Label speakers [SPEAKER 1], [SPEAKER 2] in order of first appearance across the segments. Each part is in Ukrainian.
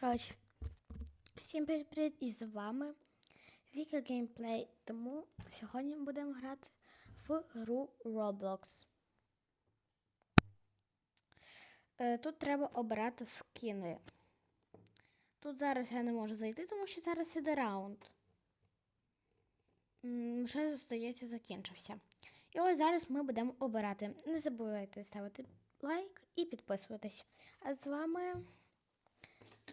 [SPEAKER 1] Коротше, всім привіт і з вами Віка Геймплей. Тому сьогодні будемо грати в гру Roblox. Е, Тут треба обирати скини. Тут зараз я не можу зайти, тому що зараз іде раунд. Вже, здається, закінчився. І ось зараз ми будемо обирати. Не забувайте ставити лайк і підписуватись. А з вами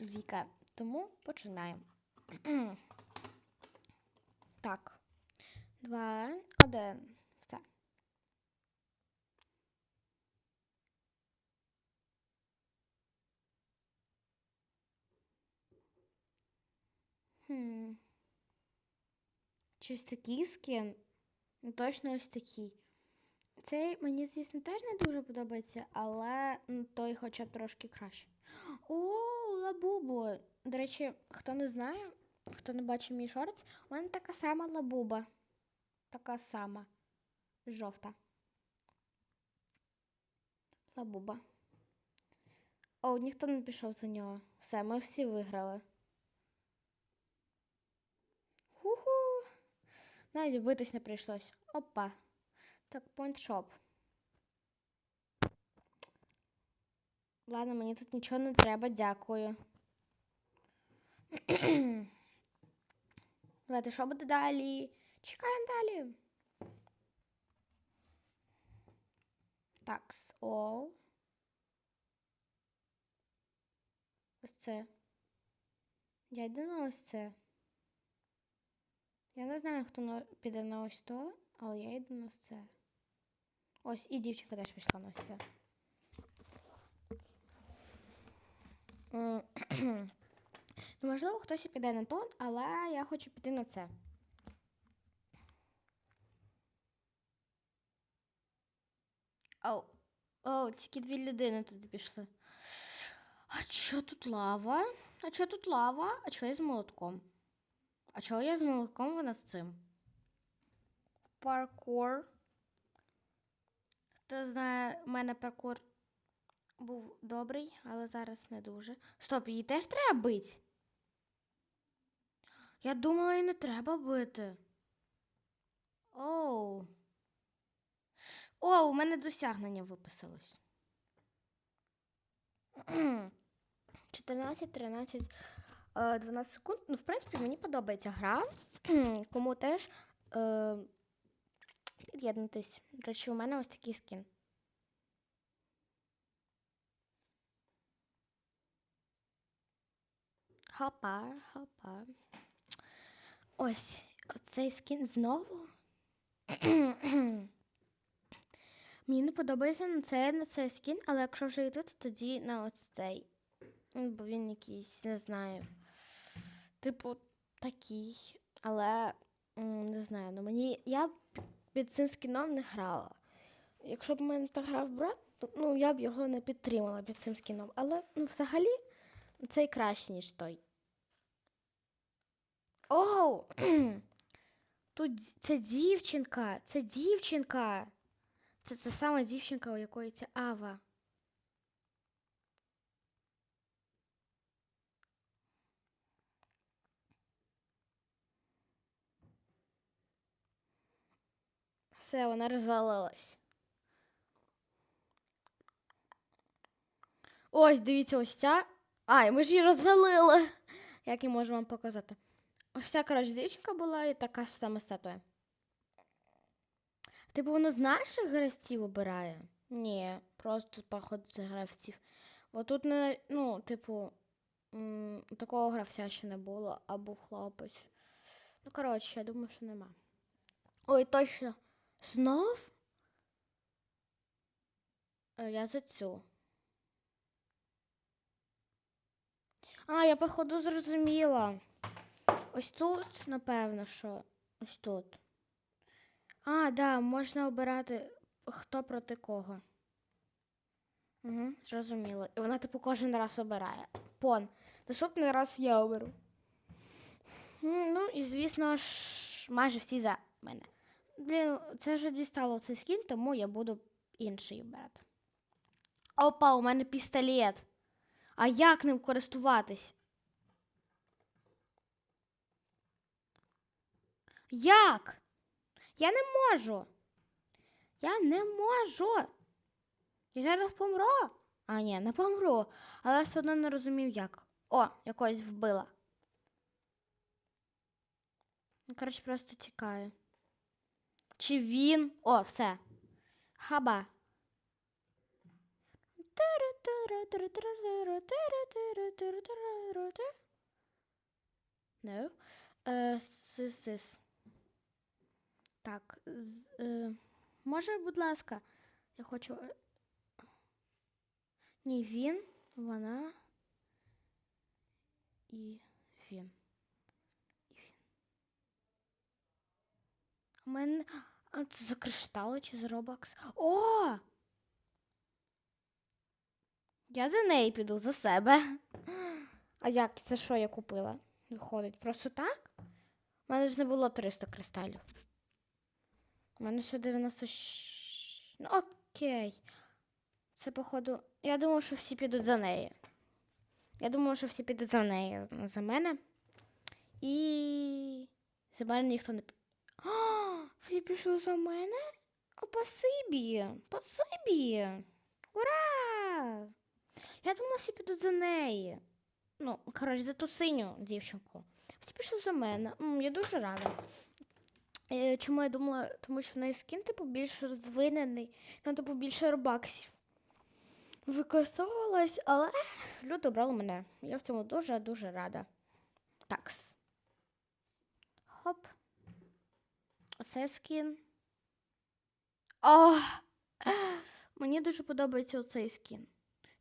[SPEAKER 1] Віка. Тому починаємо. так. Два, один. Все. Хм. Чи ось такий скін? Ну, точно ось такий. Цей мені, звісно, теж не дуже подобається, але той хоча б трошки краще. О, лабубу. До речі, хто не знає, хто не бачив мій шортс, у мене така сама лабуба. Така сама. Жовта. Лабуба. О, ніхто не пішов за нього. Все, ми всі виграли. Ху-ху. Навіть битись не прийшлось. Опа. Так, point Ладно, мені тут нічого не треба, дякую. Давайте, що буде далі? Чекаємо далі. Так, all. Ось це. Я йду на ось це. Я не знаю, хто піде на ось то, але я йду на ось це. Ось, і дівчинка теж пішла на ось це. Ну, можливо, хтось і піде на то, але я хочу піти на це. Оу, оу, тільки дві людини тут пішли. А що тут лава? А що тут лава? А що я з молотком? А чого я з молотком, вона з цим? Паркур. Хто знає, у мене паркур був добрий, але зараз не дуже. Стоп, її теж треба бити? Я думала, її не треба бити. Оу. О, у мене досягнення виписалось. 14, 13, е, 12 секунд. Ну, в принципі, мені подобається гра. Кому теж е, під'єднуйтесь. До речі, у мене ось такий скін. Хопа, хопа. Ось оцей скін знову. Мені не подобається на цей, на цей скін, але якщо вже йти, то тоді на ось цей. Ну, Бо він якийсь, не знаю. Типу, такий. Але не знаю, ну мені. Я б під цим скіном не грала. Якщо б мене так грав брат, то ну, я б його не підтримала під цим скіном. Але ну, взагалі цей краще, ніж той. Оу! Тут це дівчинка, це дівчинка. Це та сама дівчинка, у якої це Ава. Все, вона розвалилась. Ось, дивіться, ось ця. Ай, ми ж її розвалили. Як я можу вам показати? Ось ця, коротше, дівчинка була і така ж сама статуя. Типу, воно з наших гравців обирає? Ні, просто проходить з гравців. Бо тут не, ну, типу, такого гравця ще не було, а був хлопець. Ну, коротше, я думаю, що нема. Ой, точно. Знов? Е, Я за цю. А, я походу зрозуміла. Ось тут, напевно, що. Ось тут. А, да, можна обирати хто проти кого. Угу, зрозуміло. І вона, типу, кожен раз обирає. Пон. Наступний раз я оберу. Ну, і звісно ж, майже всі за мене. Блін, це вже дістало цей скін, тому я буду інший обирати. Опа, у мене пістолет. А як ним користуватись? Як? Я не можу. Я не можу. Я зараз помру. А, ні, не помру. Але все одно не розумів, як. О, якогось вбила. Ну, коротше, просто тікаю. Чи він. О, все. Хаба. No. Е, сис, сис. Так. З, е, може, будь ласка, я хочу. е, Ні, він, вона і він. І він. У мене. А це за криштали чи за робакс? О! Я за неї піду за себе. А як? Це що я купила? Виходить, просто так? У мене ж не було 300 кристалів. У мене ще 96. Ну, окей. Це, походу. Я думаю, що всі підуть за нею. Я думаю, що всі підуть за нею, а не за мене. І за мене ніхто не. А, всі пішли за мене? О! Спасибі! Ура! Я думала, всі підуть за неї. Ну, коротше, за ту синю дівчинку. Всі пішли за мене. М, я дуже рада. Е, чому я думала? Тому що в неї скін, типу, більш розвинений, там, типу, більше робаксів. Використовувалась, але люди обрали мене. Я в цьому дуже-дуже рада. Такс. Хоп. Оце скін. О! Мені дуже подобається оцей скін.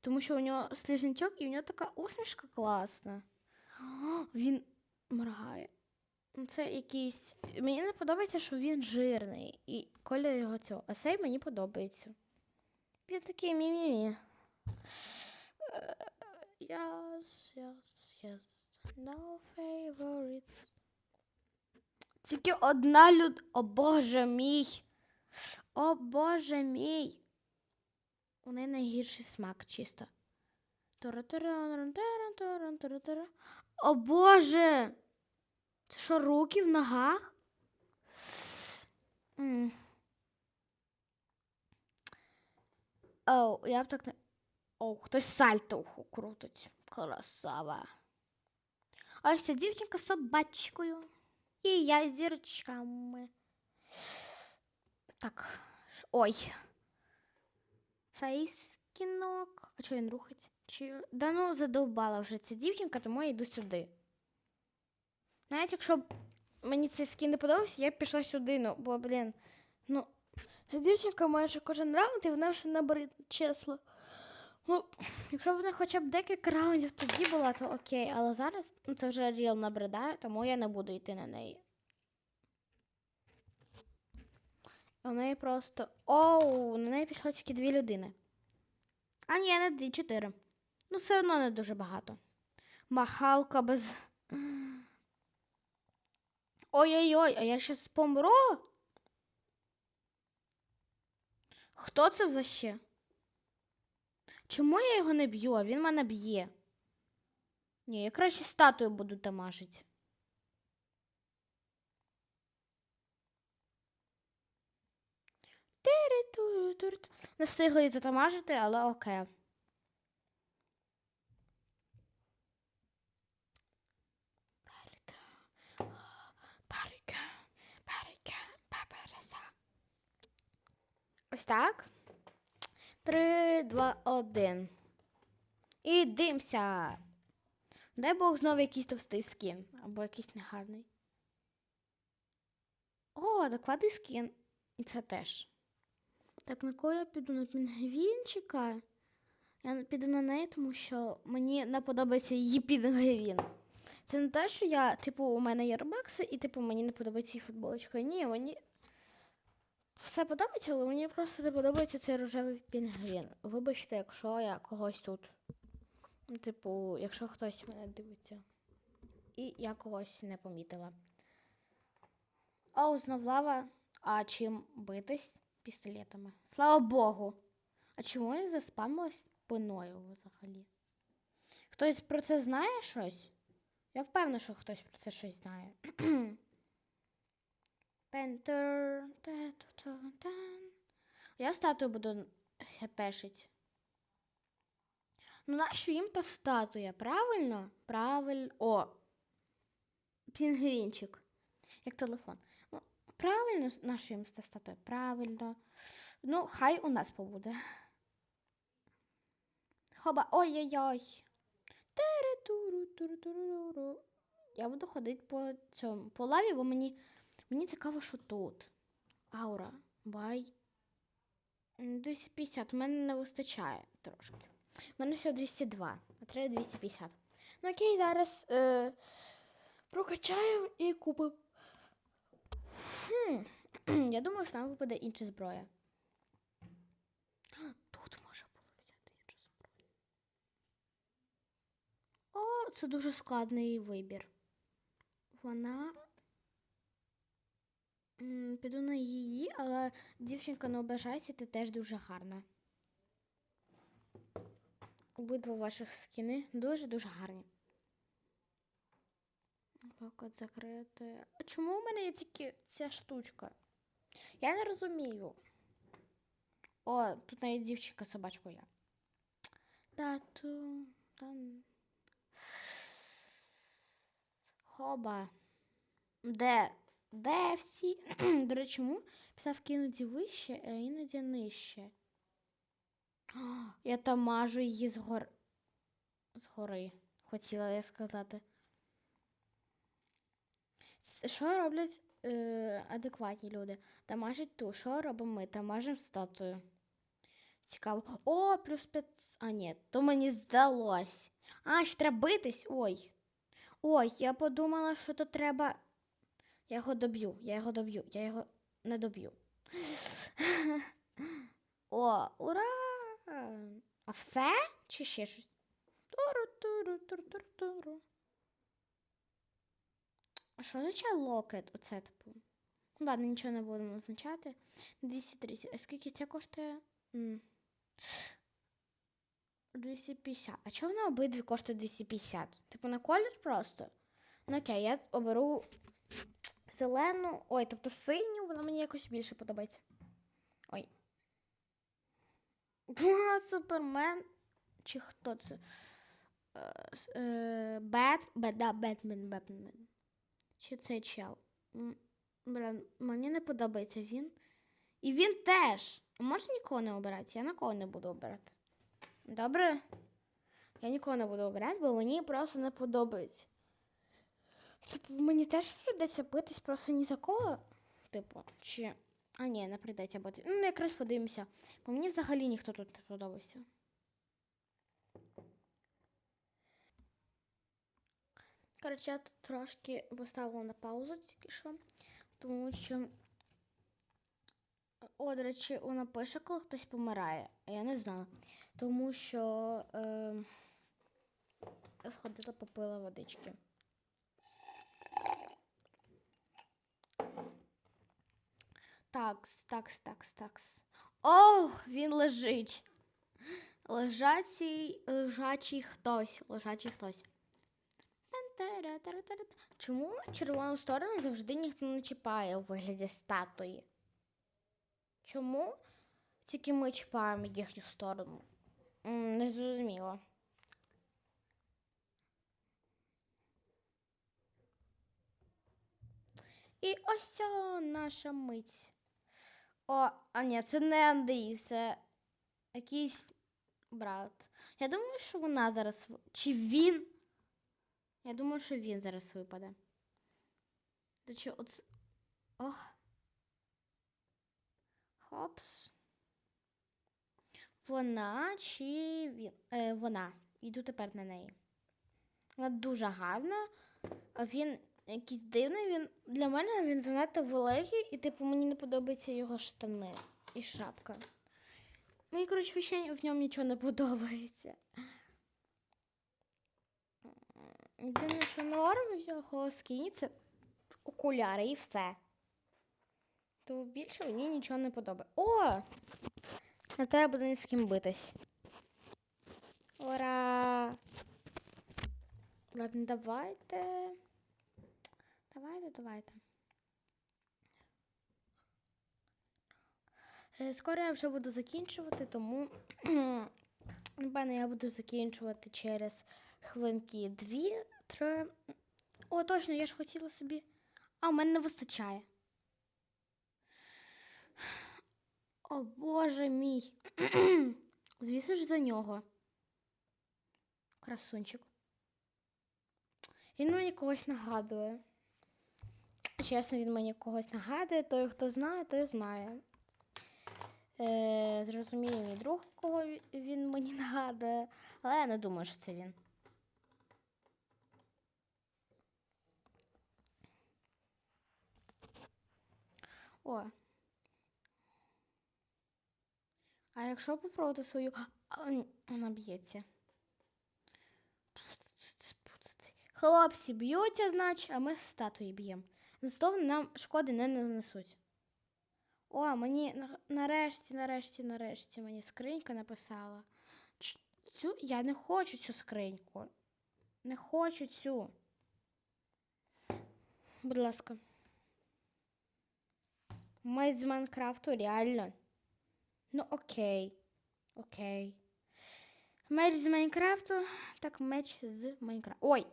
[SPEAKER 1] Тому що у нього сліжнячок і у нього така усмішка класна. О, він моргає. Це якийсь. Мені не подобається, що він жирний. І колір його цього. А цей мені подобається. Він такий мі-мі-мі. Е, Yes, yes, yes. No favorites. Тільки одна люд. О боже мій. О боже мій. У неї найгірший смак чисто. О боже! Це що, руки в ногах? М. Оу, я б так не. Оу, хтось сальто крутить. Красава. А ось ця дівчинка з собачкою. І я з зірочками. Так. Ой. Цей скінок. А чого він рухається? Чи... Да ну задовбала вже ця дівчинка, тому я йду сюди. Навіть якщо б мені цей скін не подобався, я б пішла сюди, ну, бо, блін, ну, дівчинка майже кожен раунд, і вона вже набрид, чесно. Ну, якщо б вона хоча б декілька раундів тоді була, то окей, але зараз ну, це вже ріл набридає, тому я не буду йти на неї. У неї просто. Оу, на неї пішло тільки дві людини. А ні, не дві, чотири. Ну, все одно не дуже багато. Махалка без. Ой-ой-ой, а я щас помру? Хто це вообще? Чому я його не б'ю, а він мене б'є? Ні, я краще статую буду дамажити. Не встигли затамажити, але окей. Ось так. Три, два, один. І димся. Дай Бог знову якийсь товстий скін. Або якийсь негарний. О, адекватний скін. І це теж. Так, на кого я піду? На пінгвінчика? Я піду на неї, тому що мені не подобається її пінгвін. Це не те, що я, типу, у мене є робакси, і типу мені не подобається її футболочка. Ні, мені все подобається, але мені просто не подобається цей рожевий пінгвін. Вибачте, якщо я когось тут. Типу, якщо хтось мене дивиться. І я когось не помітила. О, знов лава. А чим битись? Пістолетами. Слава Богу. А чому я заспамилась спиною взагалі? Хтось про це знає щось? Я впевнена, що хтось про це щось знає. Пентер. Я статую буду хепешить. Ну, нащо їм та статуя? Правильно? Правильно. О. Пінгвінчик. Як телефон. Ну, правильно, нащо їм та статуя? Правильно. Ну, хай у нас побуде. Хоба. Ой-ой-ой. Я буду ходити по цьому по лаві, бо мені, мені цікаво, що тут. Аура. Бай. М, 250. У мене не вистачає трошки. У мене всього 202, а треба 250. Ну окей, зараз е, прокачаємо і купимо. Хм. Я думаю, що нам випаде інша зброя. Тут може було взяти іншу зброю. О, це дуже складний вибір. Вона. Піду на її, але дівчинка, не ображайся, ти теж дуже гарна. Обидва ваших скіни дуже-дуже гарні. Так, закрити. А чому у мене є тільки ця штучка? Я не розумію. О, тут навіть дівчинка собачку є. Тату. Там. Хоба. Де? Де всі? До речі, чому писав іноді вище, а іноді нижче. Я там мажу її згор... згори, хотіла я сказати. Що роблять е, адекватні люди? Дамажить ту. Що робимо ми? Дамажимо статую. Цікаво. О, плюс 5. А, ні, то мені здалось. А, ще треба битись. Ой. Ой, я подумала, що то треба. Я його доб'ю, я його доб'ю, я його не доб'ю. О, ура! А все? Чи ще щось? А що означає локет? Оце типу. Ну, ладно, нічого не будемо означати. 230. А скільки це коштує? 250. А чого вона обидві коштує 250? Типу на колір просто? Ну окей, я оберу зелену. Ой, тобто синю, вона мені якось більше подобається. Ой. А, Супермен. Чи хто це? Е, е, Бет, Бет, Бетмен, Бетмен. Чи цей чел? Блін, мені не подобається він. І він теж. А Можеш нікого не обирати? Я нікого не буду обирати. Добре? Я нікого не буду обирати, бо мені просто не подобається. Типу, мені теж прийдеться битись просто ні за кого. Типу, чи. А, ні, не прийдеться бити. Ну, якраз подивимося. Бо мені взагалі ніхто тут не подобається. Коротше, я тут трошки поставила на паузу тільки що, тому що. О, до речі, вона пише, коли хтось помирає, а я не знала. Тому що е, сходила, попила водички. Такс, такс, такс, такс. Ох, він лежить. Лежачий, лежачий хтось, лежачий хтось. Чому червону сторону завжди ніхто не чіпає у вигляді статуї? Чому тільки ми чіпаємо їхню сторону? Не зрозуміло. І ось о, наша мить. О, а ні, це не Андрій, це якийсь брат. Я думаю, що вона зараз. Чи він? Я думаю, що він зараз випаде. До чого оце. Ох. Хопс. Вона чи він? Е, вона. Йду тепер на неї. Вона дуже гарна, а він якийсь дивний. Він для мене він занадто великий, і типу мені не подобаються його штани і шапка. Мені, коротше, ще в ньому нічого не подобається. Єдине, що норм його скіні це окуляри і все. То більше мені нічого не подобається. О! На тебе буде не з ким битись. Ура! Ладно, давайте. Давайте, давайте. Скоро я вже буду закінчувати, тому напевно я буду закінчувати через хвилинки дві-три. О, точно, я ж хотіла собі. А, у мене не вистачає. О, Боже мій. Звісно ж за нього. Красунчик. Він мені когось нагадує. Чесно, він мені когось нагадує, той, хто знає, той знає. Е, зрозуміє мій друг, кого він мені нагадує, але я не думаю, що це він. О. А якщо попробувати свою. А, Вона б'ється. Хлопці б'ються, значить, а ми статуї б'ємо. Зато нам шкоди не нанесуть. О, мені на- нарешті, нарешті, нарешті мені скринька написала. Цю я не хочу цю скриньку. Не хочу цю. Будь ласка. Меч з Майнкрафту, реально. Ну окей. Окей. Меч з Майнкрафту. Так, меч з Майнкрафту. Ой!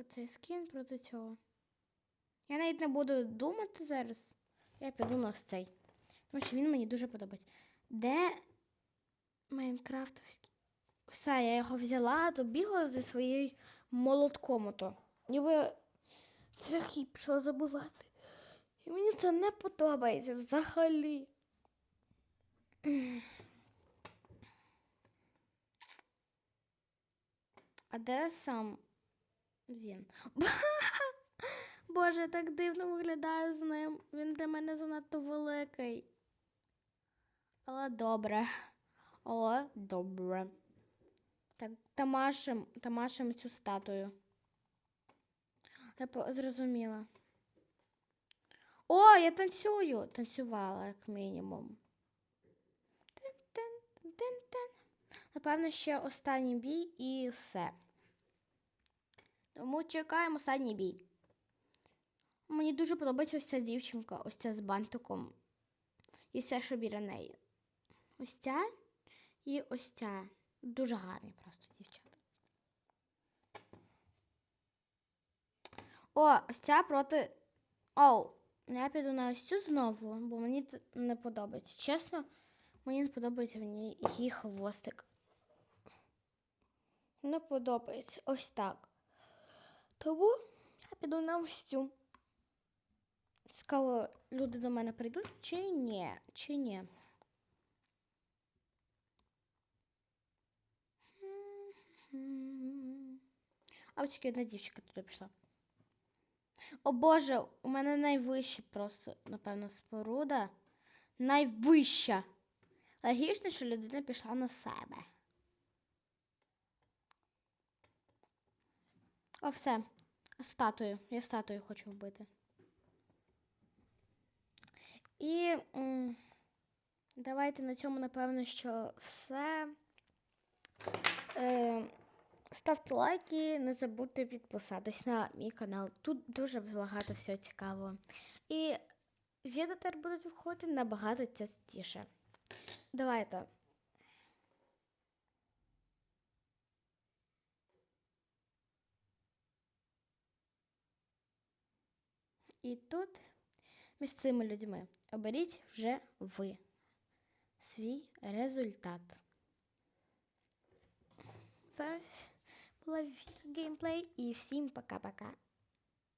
[SPEAKER 1] Оцей скін проти цього. Я навіть не буду думати зараз. Я піду на цей. Тому що він мені дуже подобається. Де Майнкрафтовський? Все, я його взяла, то бігла зі своєю молотком ото. Ніби цвяхи пішов забивати. І мені це не подобається взагалі. А де сам він? Боже, я так дивно виглядаю з ним. Він для мене занадто великий. Але добре. Але добре. Так, тамашем, тамашем цю статую. Я зрозуміла. О, я танцюю! Танцювала, як мінімум. Тин-тин-тин-тин. Напевно, ще останній бій і все. Тому чекаємо останній бій. Мені дуже подобається ось ця дівчинка, ось ця з бантиком. І все, що біля неї. Ось ця і ось ця. Дуже гарні просто дівчата. О, ось ця проти. Оу, я піду на ось цю знову, бо мені не подобається. Чесно, мені не подобається в ній її хвостик. Не подобається ось так. Тому я піду на цю. Цікаво, люди до мене прийдуть чи ні? Чи ні? А ось одна дівчинка туди пішла. О Боже, у мене найвища просто, напевно, споруда. Найвища. Логічно, що людина пішла на себе. О, все. Статую. Я статую хочу вбити. І м, давайте на цьому, напевно, що все. Е, ставте лайки, не забудьте підписатись на мій канал. Тут дуже багато всього цікавого. І відео тепер будуть виходити набагато частіше. Давайте. І тут між цими людьми оберіть вже ви свій результат. Це була геймплей і всім пока-пока.